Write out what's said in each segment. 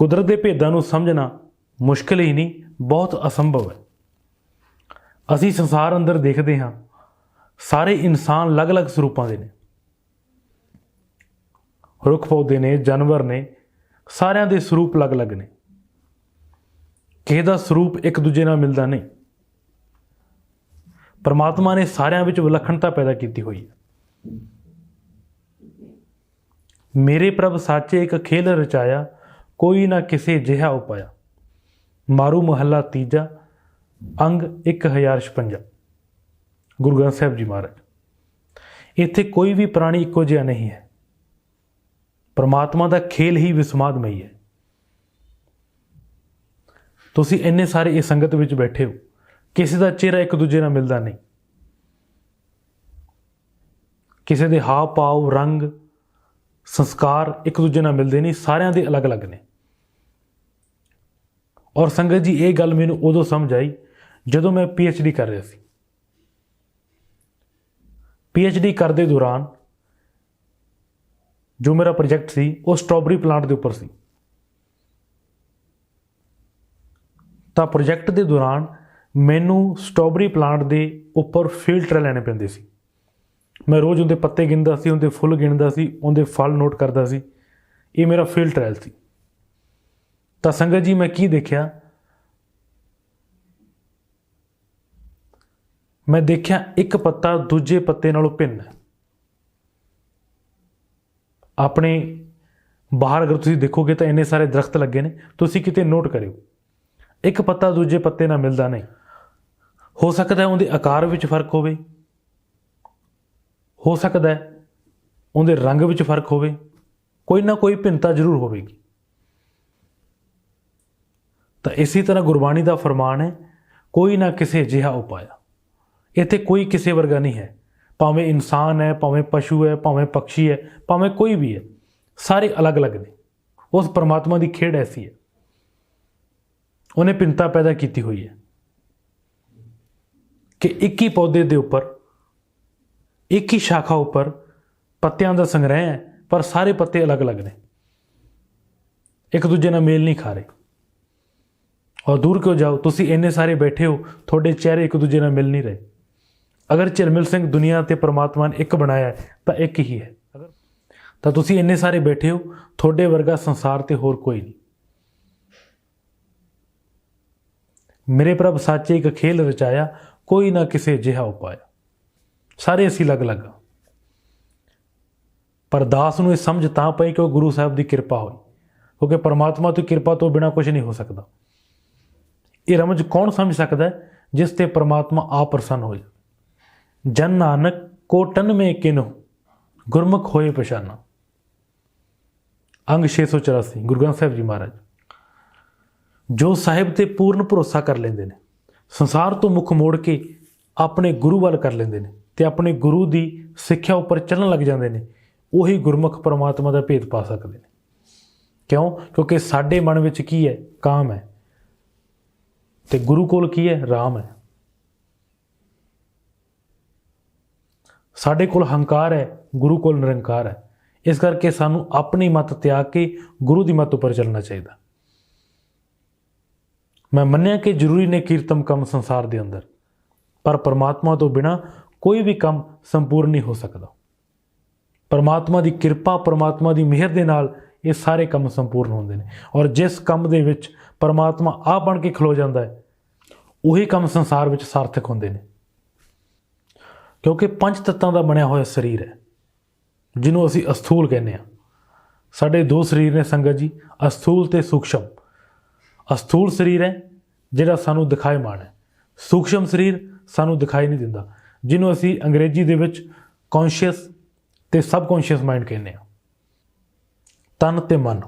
ਕੁਦਰਤ ਦੇ ਭੇਦਾਂ ਨੂੰ ਸਮਝਣਾ ਮੁਸ਼ਕਲ ਹੀ ਨਹੀਂ, ਬਹੁਤ ਅਸੰਭਵ ਹੈ। ਅਸੀਂ ਸੰਸਾਰ ਅੰਦਰ ਦੇਖਦੇ ਹਾਂ, ਸਾਰੇ ਇਨਸਾਨ ਅਲੱਗ-ਅਲੱਗ ਸਰੂਪਾਂ ਦੇ ਨੇ। ਰੁੱਖ ਪੌਦੇ ਨੇ, ਜਾਨਵਰ ਨੇ, ਸਾਰਿਆਂ ਦੇ ਸਰੂਪ ਅਲੱਗ-ਅਲੱਗ ਨੇ। ਕਿਸੇ ਦਾ ਸਰੂਪ ਇੱਕ ਦੂਜੇ ਨਾਲ ਮਿਲਦਾ ਨਹੀਂ। ਪਰਮਾਤਮਾ ਨੇ ਸਾਰਿਆਂ ਵਿੱਚ ਵਿਲੱਖਣਤਾ ਪੈਦਾ ਕੀਤੀ ਹੋਈ ਹੈ। ਮੇਰੇ ਪ੍ਰਭ ਸਾਚੇ ਇੱਕ ਖੇਲ ਰਚਾਇਆ ਕੋਈ ਨਾ ਕਿਸੇ ਜਿਹਾ ਉਪਾਇਆ ਮਾਰੂ ਮਹੱਲਾ ਤੀਜਾ, ਅੰਗ 1056 ਗੁਰੂ ਗ੍ਰੰਥ ਸਾਹਿਬ ਜੀ ਮਹਾਰਾਜ, ਇੱਥੇ ਕੋਈ ਵੀ ਪ੍ਰਾਣੀ ਇੱਕੋ ਜਿਹਾ ਨਹੀਂ ਹੈ। ਪਰਮਾਤਮਾ ਦਾ ਖੇਲ ਹੀ ਵਿਸਮਾਦਮਈ ਹੈ। ਤੁਸੀਂ ਇੰਨੇ ਸਾਰੇ ਇਸ ਸੰਗਤ ਵਿੱਚ ਬੈਠੇ ਹੋ, ਕਿਸੇ ਦਾ ਚਿਹਰਾ ਇੱਕ ਦੂਜੇ ਨਾਲ ਮਿਲਦਾ ਨਹੀਂ। ਕਿਸੇ ਦੇ ਹਾਵ ਭਾਵ ਰੰਗ, ਸੰਸਕਾਰ ਇੱਕ ਦੂਜੇ ਨਾਲ ਮਿਲਦੇ ਨਹੀਂ, ਸਾਰਿਆਂ ਦੇ ਅਲੱਗ-ਅਲੱਗ ਨੇ। ਔਰ ਸੰਗਤ ਜੀ, ਇਹ ਗੱਲ ਮੈਨੂੰ ਉਦੋਂ ਸਮਝ ਆਈ ਜਦੋਂ ਮੈਂ ਡੀ ਕਰ ਰਿਹਾ ਸੀ। ਡੀ ਕਰਦੇ ਦੌਰਾਨ ਜੋ ਮੇਰਾ ਪ੍ਰੋਜੈਕਟ ਸੀ, ਉਹ ਸਟ੍ਰਾਬੇਰੀ ਪਲਾਂਟ ਦੇ ਉੱਪਰ ਸੀ। ਤਾਂ ਪ੍ਰੋਜੈਕਟ ਦੇ ਦੌਰਾਨ ਮੈਨੂੰ ਸਟ੍ਰਾਬੇਰੀ ਪਲਾਂਟ ਦੇ ਉੱਪਰ ਫੀਲਡ ਟ੍ਰਾਇਲ ਲੈਣੇ ਪੈਂਦੇ ਸੀ। ਮੈਂ ਰੋਜ਼ ਉਹਦੇ ਪੱਤੇ ਗਿਣਦਾ ਸੀ, ਉਹਦੇ ਫੁੱਲ ਗਿਣਦਾ ਸੀ, ਉਹਦੇ ਫਲ ਨੋਟ ਕਰਦਾ ਸੀ। ਇਹ ਮੇਰਾ ਫੀਲਡ ਟ੍ਰਾਇਲ ਸੀ। ਤਾਂ ਸੰਗਤ ਜੀ ਮੈਂ ਕੀ ਦੇਖਿਆ? ਮੈਂ ਦੇਖਿਆ ਇੱਕ ਪੱਤਾ ਦੂਜੇ ਪੱਤੇ ਨਾਲੋਂ ਭਿੰਨ ਹੈ। ਆਪਣੇ ਬਾਹਰ ਅਗਰ ਤੁਸੀਂ ਦੇਖੋਗੇ ਤਾਂ ਇੰਨੇ ਸਾਰੇ ਦਰਖਤ ਲੱਗੇ ਨੇ, ਤੁਸੀਂ ਕਿਤੇ ਨੋਟ ਕਰਿਓ। ਇੱਕ ਪੱਤਾ ਦੂਜੇ ਪੱਤੇ ਨਾਲ ਮਿਲਦਾ ਨਹੀਂ। ਹੋ ਸਕਦਾ ਉਹਦੇ ਆਕਾਰ ਵਿੱਚ ਫ਼ਰਕ ਹੋਵੇ। ਹੋ ਸਕਦਾ ਉਹਦੇ ਰੰਗ ਵਿੱਚ ਫ਼ਰਕ ਹੋਵੇ। ਕੋਈ ਨਾ ਕੋਈ ਭਿੰਨਤਾ ਜ਼ਰੂਰ ਹੋਵੇਗੀ। ਤਾਂ ਇਸੇ ਤਰ੍ਹਾਂ ਗੁਰਬਾਣੀ ਦਾ ਫਰਮਾਨ ਹੈ, ਕੋਈ ਨਾ ਕਿਸੇ ਜਿਹਾ ਉਪਾਇਆ। ਇੱਥੇ ਕੋਈ ਕਿਸੇ ਵਰਗਾ ਨਹੀਂ ਹੈ। ਭਾਵੇਂ ਇਨਸਾਨ ਹੈ, ਭਾਵੇਂ ਪਸ਼ੂ ਹੈ, ਭਾਵੇਂ ਪੰਛੀ ਹੈ, ਭਾਵੇਂ ਕੋਈ ਵੀ ਹੈ, ਸਾਰੇ ਅਲੱਗ-ਅਲੱਗ ਨੇ। ਉਸ ਪਰਮਾਤਮਾ ਦੀ ਖੇਡ ਐਸੀ ਹੈ। ਉਹਨੇ ਭਿੰਨਤਾ ਪੈਦਾ ਕੀਤੀ ਹੋਈ ਹੈ ਕਿ ਇੱਕ ਹੀ ਪੌਦੇ ਦੇ ਉੱਪਰ, ਇੱਕ ਹੀ ਸ਼ਾਖਾ ਉੱਪਰ ਪੱਤਿਆਂ ਦਾ ਸੰਗ੍ਰਹਿ ਹੈ, ਪਰ ਸਾਰੇ ਪੱਤੇ ਅਲੱਗ-ਅਲੱਗ ਨੇ। ਇੱਕ ਦੂਜੇ ਨਾਲ ਮੇਲ ਨਹੀਂ ਖਾ ਰਹੇ। ਔਰ ਦੂਰ ਕਿਉਂ ਜਾਓ? ਤੁਸੀਂ ਇੰਨੇ ਸਾਰੇ ਬੈਠੇ ਹੋ, ਤੁਹਾਡੇ ਚਿਹਰੇ ਇੱਕ ਦੂਜੇ ਨਾਲ ਮਿਲ ਨਹੀਂ ਰਹੇ। ਅਗਰ ਚਰਮਿਲ ਸਿੰਘ ਦੁਨੀਆ ਤੇ ਪਰਮਾਤਮਾ ਨੇ ਇੱਕ ਬਣਾਇਆ ਤਾਂ ਇੱਕ ਹੀ ਹੈ। ਤਾਂ ਤੁਸੀਂ ਇੰਨੇ ਸਾਰੇ ਬੈਠੇ ਹੋ, ਤੁਹਾਡੇ ਵਰਗਾ ਸੰਸਾਰ ਤੇ ਹੋਰ ਕੋਈ ਨਹੀਂ। ਮੇਰੇ ਪ੍ਰਭ ਸਾਚੇ ਇੱਕ ਖੇਲ ਰਚਾਇਆ, ਕੋਈ ਨਾ ਕਿਸੇ ਜਿਹਾ ਉਪਾਇਆ। ਸਾਰੇ ਅਸੀਂ ਅਲੱਗ-ਅਲੱਗ ਹਾਂ। ਪਰ ਦਾਸ ਨੂੰ ਇਹ ਸਮਝ ਤਾਂ ਪਈ ਕਿ ਉਹ ਗੁਰੂ ਸਾਹਿਬ ਦੀ ਕਿਰਪਾ ਹੋਈ, ਕਿਉਂਕਿ ਪਰਮਾਤਮਾ ਤੋਂ ਕਿਰਪਾ ਤੋਂ ਬਿਨਾ ਕੁਝ ਨਹੀਂ ਹੋ ਸਕਦਾ। ਇਹ ਰਮਜ ਕੌਣ ਸਮਝ ਸਕਦਾ ਹੈ? ਜਿਸ ਤੇ ਪਰਮਾਤਮਾ ਆਪ ਪ੍ਰਸੰਨ ਹੋ ਜਾਵੇ ਜਨ ਨਾਨਕ ਕੋਟਨ ਮੇ ਕਿਨੋ, ਗੁਰਮੁਖ ਹੋਏ ਪਛਾਨਾ। ਅੰਗ 684 ਗੁਰੂ ਗ੍ਰੰਥ ਸਾਹਿਬ ਜੀ ਮਹਾਰਾਜ। ਜੋ ਸਾਹਿਬ ਤੇ ਪੂਰਨ ਭਰੋਸਾ ਕਰ ਲੈਂਦੇ ਨੇ, ਸੰਸਾਰ ਤੋਂ ਮੁਖ ਮੋੜ ਕੇ ਆਪਣੇ ਗੁਰੂ ਵੱਲ ਕਰ ਲੈਂਦੇ ਨੇ ਤੇ ਆਪਣੇ ਗੁਰੂ ਦੀ ਸਿੱਖਿਆ ਉੱਪਰ ਚੱਲਣ ਲੱਗ ਜਾਂਦੇ ਨੇ, ਉਹੀ ਗੁਰਮੁਖ ਪਰਮਾਤਮਾ ਦਾ ਭੇਦ ਪਾ ਸਕਦੇ ਨੇ। ਕਿਉਂ? ਕਿਉਂਕਿ ਸਾਡੇ ਮਨ ਵਿੱਚ ਕੀ ਹੈ? ਕਾਮ ਹੈ। ਤੇ ਗੁਰੂ ਕੋਲ ਕੀ ਹੈ? ਰਾਮ ਹੈ। ਸਾਡੇ ਕੋਲ ਹੰਕਾਰ ਹੈ, ਗੁਰੂ ਕੋਲ ਨਿਰੰਕਾਰ ਹੈ। ਇਸ ਕਰਕੇ ਸਾਨੂੰ ਆਪਣੀ ਮਤ ਤਿਆਗ ਕੇ ਗੁਰੂ ਦੀ ਮਤ ਉੱਪਰ ਚੱਲਣਾ ਚਾਹੀਦਾ। ਮੈਂ ਮੰਨਿਆ ਕਿ ਜ਼ਰੂਰੀ ਨੇ ਕੀਰਤਮ ਕੰਮ ਸੰਸਾਰ ਦੇ ਅੰਦਰ, ਪਰ ਪਰਮਾਤਮਾ ਤੋਂ ਬਿਨਾ ਕੋਈ ਵੀ ਕੰਮ ਸੰਪੂਰਨ ਨਹੀਂ ਹੋ ਸਕਦਾ। ਪਰਮਾਤਮਾ ਦੀ ਕਿਰਪਾ, ਪਰਮਾਤਮਾ ਦੀ ਮਿਹਰ ਦੇ ਨਾਲ ਇਹ ਸਾਰੇ ਕੰਮ ਸੰਪੂਰਨ ਹੁੰਦੇ ਨੇ। ਔਰ ਜਿਸ ਕੰਮ ਦੇ ਵਿੱਚ ਪਰਮਾਤਮਾ ਆ ਬਣ ਕੇ ਖਲੋ ਜਾਂਦਾ ਹੈ ਉਹੀ ਕੰਮ ਸੰਸਾਰ ਵਿੱਚ ਸਾਰਥਕ ਹੁੰਦੇ ਨੇ। ਕਿਉਂਕਿ ਪੰਜ ਤੱਤਾਂ ਦਾ ਬਣਿਆ ਹੋਇਆ ਸਰੀਰ ਹੈ, ਜਿਹਨੂੰ ਅਸੀਂ ਅਸਥੂਲ ਕਹਿੰਦੇ ਆ ਸਾਡੇ ਦੋ ਸਰੀਰ ਨੇ ਸੰਗਤ ਜੀ, ਅਸਥੂਲ ਤੇ ਸੂਖਸ਼ਮ। ਅਸਥੂਲ ਸਰੀਰ ਹੈ, ਜਿਹੜਾ ਸਾਨੂੰ ਦਿਖਾਈ ਮਾਣ ਹੈ। ਸੂਖਸ਼ਮ ਸਰੀਰ ਸਾਨੂੰ ਦਿਖਾਈ ਨਹੀਂ ਦਿੰਦਾ, ਜਿਹਨੂੰ ਅਸੀਂ ਅੰਗਰੇਜ਼ੀ ਦੇ ਵਿੱਚ ਕੌਨਸ਼ੀਅਸ ਤੇ ਸਬਕੌਨਸ਼ੀਅਸ ਮਾਈਂਡ ਕਹਿੰਦੇ ਆ ਤਨ ਤੇ ਮਨ।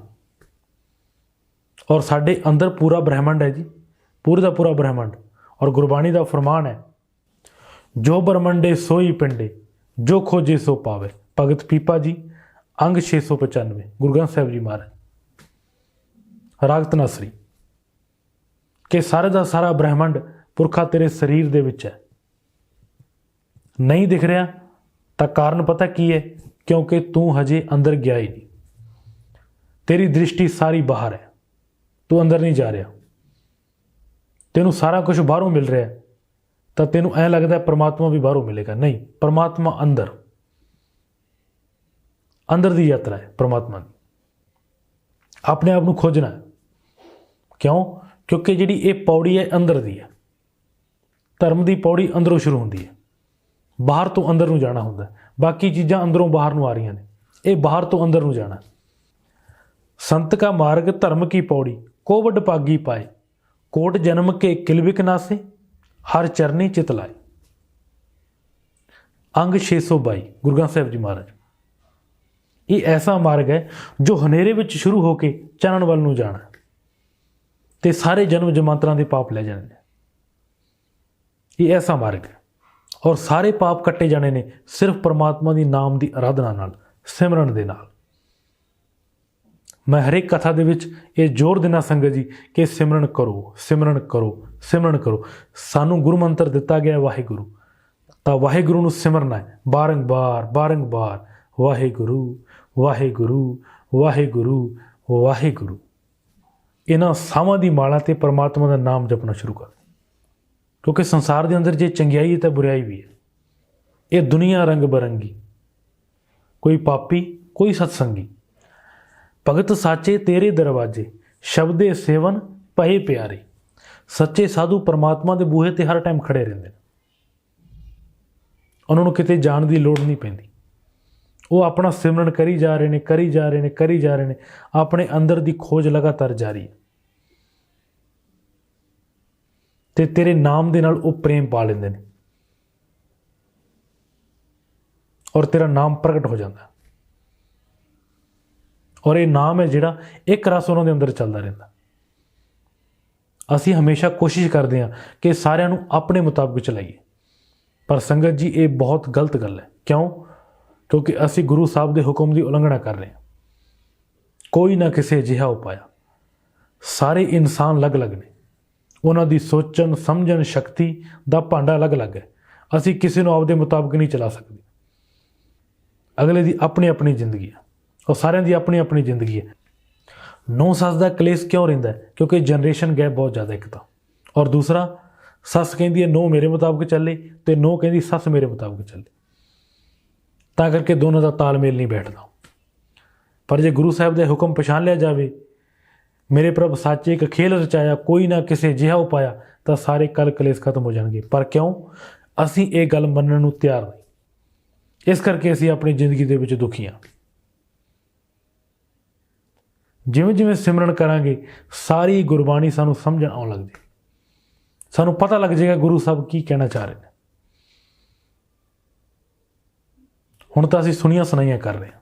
ਔਰ ਸਾਡੇ ਅੰਦਰ ਪੂਰਾ ਬ੍ਰਹਿਮੰਡ ਹੈ ਜੀ, ਪੂਰੇ ਦਾ ਪੂਰਾ ਬ੍ਰਹਿਮੰਡ। ਔਰ ਗੁਰਬਾਣੀ ਦਾ ਫਰਮਾਨ ਹੈ, ਜੋ ਬ੍ਰਹਮੰਡੇ ਸੋਈ ਪਿੰਡੇ, ਜੋ ਖੋਜੇ ਸੋ ਪਾਵੇ। ਭਗਤ ਪੀਪਾ ਜੀ, ਅੰਗ 695 ਗੁਰੂ ਗ੍ਰੰਥ ਸਾਹਿਬ ਜੀ ਮਹਾਰਾਜ। ਰਾਗ ਤਨਾਸਰੀ ਕਿ ਸਾਰੇ ਦਾ ਸਾਰਾ ਬ੍ਰਹਿਮੰਡ ਪੁਰਖਾ ਤੇਰੇ ਸਰੀਰ ਦੇ ਵਿੱਚ ਹੈ। ਨਹੀਂ ਦਿਖ ਰਿਹਾ ਤਾਂ ਕਾਰਨ ਪਤਾ ਕੀ ਹੈ? ਕਿਉਂਕਿ ਤੂੰ ਹਜੇ ਅੰਦਰ ਗਿਆ ਹੀ ਨਹੀਂ। ਤੇਰੀ ਦ੍ਰਿਸ਼ਟੀ ਸਾਰੀ ਬਾਹਰ ਹੈ। ਤੂੰ ਅੰਦਰ ਨਹੀਂ ਜਾ ਰਿਹਾ। ਤੈਨੂੰ ਸਾਰਾ ਕੁਝ ਬਾਹਰੋਂ ਮਿਲ ਰਿਹਾ ਹੈ, ਤਾਂ ਤੈਨੂੰ ਐ ਲੱਗਦਾ ਪਰਮਾਤਮਾ ਵੀ ਬਾਹਰੋਂ ਮਿਲੇਗਾ। ਨਹੀਂ ਪਰਮਾਤਮਾ ਅੰਦਰ। ਅੰਦਰ ਦੀ ਯਾਤਰਾ ਹੈ ਪਰਮਾਤਮਾ ਦੀ। ਆਪਣੇ ਆਪ ਨੂੰ ਖੋਜਣਾ ਕਿਉਂ? ਕਿਉਂਕਿ ਜਿਹੜੀ ਇਹ ਪੌੜੀ ਹੈ ਅੰਦਰ ਦੀ ਹੈ। ਧਰਮ ਦੀ ਪੌੜੀ ਅੰਦਰੋਂ ਸ਼ੁਰੂ ਹੁੰਦੀ ਹੈ। ਬਾਹਰ ਤੋਂ ਅੰਦਰ ਨੂੰ ਜਾਣਾ ਹੁੰਦਾ ਬਾਕੀ ਚੀਜ਼ਾਂ ਅੰਦਰੋਂ ਬਾਹਰ ਨੂੰ ਆ ਰਹੀਆਂ ਨੇ। ਇਹ ਬਾਹਰ ਤੋਂ ਅੰਦਰ ਨੂੰ ਜਾਣਾ ਹੈ। ਸੰਤ ਕਾ ਮਾਰਗ ਧਰਮ ਕੀ ਪੌੜੀ? ਕੋਵਡ ਪਾਗੀ ਪਾਏ? ਕੋਟ ਜਨਮ ਕੇ ਕਿਲਵਿਕ ਨਾਸੇ, ਹਰ ਚਰਨੀ ਚਿਤ ਲਾਏ। ਅੰਗ 622 ਗੁਰੂ ਗ੍ਰੰਥ ਸਾਹਿਬ ਜੀ ਮਹਾਰਾਜ। ਇਹ ਐਸਾ ਮਾਰਗ ਹੈ ਜੋ ਹਨੇਰੇ ਵਿੱਚ ਸ਼ੁਰੂ ਹੋ ਕੇ ਚਾਨਣ ਵੱਲ ਨੂੰ ਜਾਣਾ ਹੈ ਤੇ ਸਾਰੇ ਜਨਮ ਜਮਾਂਤਰਾਂ ਦੇ ਪਾਪ ਲੈ ਜਾਣੇ ਨੇ। ਇਹ ਐਸਾ ਮਾਰਗ ਹੈ ਔਰ ਸਾਰੇ ਪਾਪ ਕੱਟੇ ਜਾਣੇ ਨੇ ਸਿਰਫ ਪਰਮਾਤਮਾ ਦੀ ਨਾਮ ਦੀ ਆਰਾਧਨਾ ਨਾਲ, ਸਿਮਰਨ ਦੇ ਨਾਲ। ਮੈਂ ਹਰੇਕ ਕਥਾ ਦੇ ਵਿੱਚ ਇਹ ਜ਼ੋਰ ਦੇਣਾ ਸੰਗਤ ਜੀ ਕਿ ਸਿਮਰਨ ਕਰੋ ਸਿਮਰਨ ਕਰੋ ਸਿਮਰਨ ਕਰੋ। ਸਾਨੂੰ ਗੁਰੂ ਮੰਤਰ ਦਿੱਤਾ ਗਿਆ ਵਾਹਿਗੁਰੂ। ਤਾਂ ਵਾਹਿਗੁਰੂ ਨੂੰ ਸਿਮਰਨਾ ਹੈ। ਬਾਰੰਬਾਰ ਬਾਰੰਬਾਰ, ਵਾਹਿਗੁਰੂ ਵਾਹਿਗੁਰੂ ਵਾਹਿਗੁਰੂ ਵਾਹਿਗੁਰੂ। ਇਹਨਾਂ ਸਾਵਾਂ ਦੀ ਮਾਲਾ ਤੇ ਪਰਮਾਤਮਾ ਦਾ ਨਾਮ ਜਪਣਾ ਸ਼ੁਰੂ ਕਰ ਕਿਉਂਕਿ ਸੰਸਾਰ ਦੇ ਅੰਦਰ ਜੇ ਚੰਗਿਆਈ ਹੈ ਤਾਂ ਬੁਰਾਈ ਵੀ ਹੈ। ਇਹ ਦੁਨੀਆ ਰੰਗ ਬਰੰਗੀ। ਕੋਈ ਪਾਪੀ, ਕੋਈ ਸਤਸੰਗੀ। ਭਗਤ ਸਾਚੇ ਤੇਰੇ ਦਰਵਾਜੇ, ਸ਼ਬਦੇ ਸੇਵਨ ਪਏ ਪਿਆਰੇ। ਸੱਚੇ ਸਾਧੂ ਪਰਮਾਤਮਾ ਦੇ ਬੂਹੇ ਤੇ ਹਰ ਟਾਈਮ ਖੜੇ ਰਹਿੰਦੇ ਨੇ। ਉਹਨਾਂ ਨੂੰ ਕਿਤੇ ਜਾਣ ਦੀ ਲੋੜ ਨਹੀਂ ਪੈਂਦੀ। ਉਹ ਆਪਣਾ ਸਿਮਰਨ ਕਰੀ ਜਾ ਰਹੇ ਨੇ, ਕਰੀ ਜਾ ਰਹੇ ਨੇ, ਕਰੀ ਜਾ ਰਹੇ ਨੇ। ਆਪਣੇ ਅੰਦਰ ਦੀ ਖੋਜ ਲਗਾਤਾਰ ਜਾਰੀ ਹੈ। ਤੇ ਤੇਰੇ ਨਾਮ ਦੇ ਨਾਲ ਉਹ ਪ੍ਰੇਮ ਪਾ ਲੈਂਦੇ ਨੇ। ਔਰ ਤੇਰਾ ਨਾਮ ਪ੍ਰਗਟ ਹੋ ਜਾਂਦਾ। ਔਰ ਇਹ ਨਾਮ ਹੈ ਜਿਹੜਾ ਇੱਕ ਰਸ ਉਹਨਾਂ ਦੇ ਅੰਦਰ ਚੱਲਦਾ ਰਹਿੰਦਾ। ਅਸੀਂ ਹਮੇਸ਼ਾ ਕੋਸ਼ਿਸ਼ ਕਰਦੇ ਹਾਂ ਕਿ ਸਾਰਿਆਂ ਨੂੰ ਆਪਣੇ ਮੁਤਾਬਕ ਚਲਾਈਏ। ਪਰ ਸੰਗਤ ਜੀ, ਇਹ ਬਹੁਤ ਗਲਤ ਗੱਲ ਹੈ। ਕਿਉਂ? ਕਿਉਂਕਿ ਅਸੀਂ ਗੁਰੂ ਸਾਹਿਬ ਦੇ ਹੁਕਮ ਦੀ ਉਲੰਘਣਾ ਕਰ ਰਹੇ ਹਾਂ। ਕੋਈ ਨਾ ਕਿਸੇ ਜਿਹਾ ਉਪਾਇਆ ਸਾਰੇ ਇਨਸਾਨ ਅਲੱਗ-ਅਲੱਗ ਨੇ। ਉਹਨਾਂ ਦੀ ਸੋਚਣ, ਸਮਝਣ ਸ਼ਕਤੀ ਦਾ ਭਾਂਡਾ ਅਲੱਗ-ਅਲੱਗ ਹੈ। ਅਸੀਂ ਕਿਸੇ ਨੂੰ ਆਪਦੇ ਮੁਤਾਬਕ ਨਹੀਂ ਚਲਾ ਸਕਦੇ। ਅਗਲੇ ਦੀ ਆਪਣੀ ਆਪਣੀ ਜ਼ਿੰਦਗੀ ਹੈ। ਉਹ ਸਾਰਿਆਂ ਦੀ ਆਪਣੀ ਆਪਣੀ ਜ਼ਿੰਦਗੀ ਹੈ। ਨੌ ਸੱਸ ਦਾ ਕਲੇਸ਼ ਕਿਉਂ ਰਹਿੰਦਾ ਕਿਉਂਕਿ ਜਨਰੇਸ਼ਨ ਗੈਪ ਬਹੁਤ ਜ਼ਿਆਦਾ ਇੱਕ ਤਾਂ। ਔਰ ਦੂਸਰਾ, ਸੱਸ ਕਹਿੰਦੀ ਹੈ, ਨੋ ਮੇਰੇ ਮੁਤਾਬਕ ਚੱਲੇ ਤੇ ਨੋ ਕਹਿੰਦੀ, ਸੱਸ ਮੇਰੇ ਮੁਤਾਬਕ ਚੱਲੇ। ਤਾਂ ਕਰਕੇ ਦੋਨਾਂ ਦਾ ਤਾਲਮੇਲ ਨਹੀਂ ਬੈਠਦਾ। ਪਰ ਜੇ ਗੁਰੂ ਸਾਹਿਬ ਦੇ ਹੁਕਮ ਪਛਾਣ ਲਿਆ ਜਾਵੇ, ਮੇਰੇ ਪ੍ਰਭ, ਸਾਚੇ ਇੱਕ ਖੇਲ ਰਚਾਇਆ, ਕੋਈ ਨਾ ਕਿਸੇ ਜਿਹਾ ਉਪਾਇਆ, ਤਾਂ ਸਾਰੇ ਕਲ ਕਲੇਸ਼ ਖਤਮ ਹੋ ਜਾਣਗੇ। ਪਰ ਕਿਉਂ? ਅਸੀਂ ਇਹ ਗੱਲ ਮੰਨਣ ਨੂੰ ਤਿਆਰ ਨਹੀਂ। ਇਸ ਕਰਕੇ ਅਸੀਂ ਆਪਣੀ ਜ਼ਿੰਦਗੀ ਦੇ ਵਿੱਚ ਦੁਖੀ ਹਾਂ। ਜਿਵੇਂ ਜਿਵੇਂ ਸਿਮਰਨ ਕਰਾਂਗੇ, ਸਾਰੀ ਗੁਰਬਾਣੀ ਸਾਨੂੰ ਸਮਝਣ ਆਉਣ ਲੱਗਦੀ। ਸਾਨੂੰ ਪਤਾ ਲੱਗ ਜਾਏਗਾ ਗੁਰੂ ਸਾਹਿਬ ਕੀ ਕਹਿਣਾ ਚਾਹ ਰਹੇ ਨੇ। ਹੁਣ ਤਾਂ ਅਸੀਂ ਸੁਣੀਆਂ ਸੁਣਾਈਆਂ ਕਰ ਰਹੇ ਹਾਂ।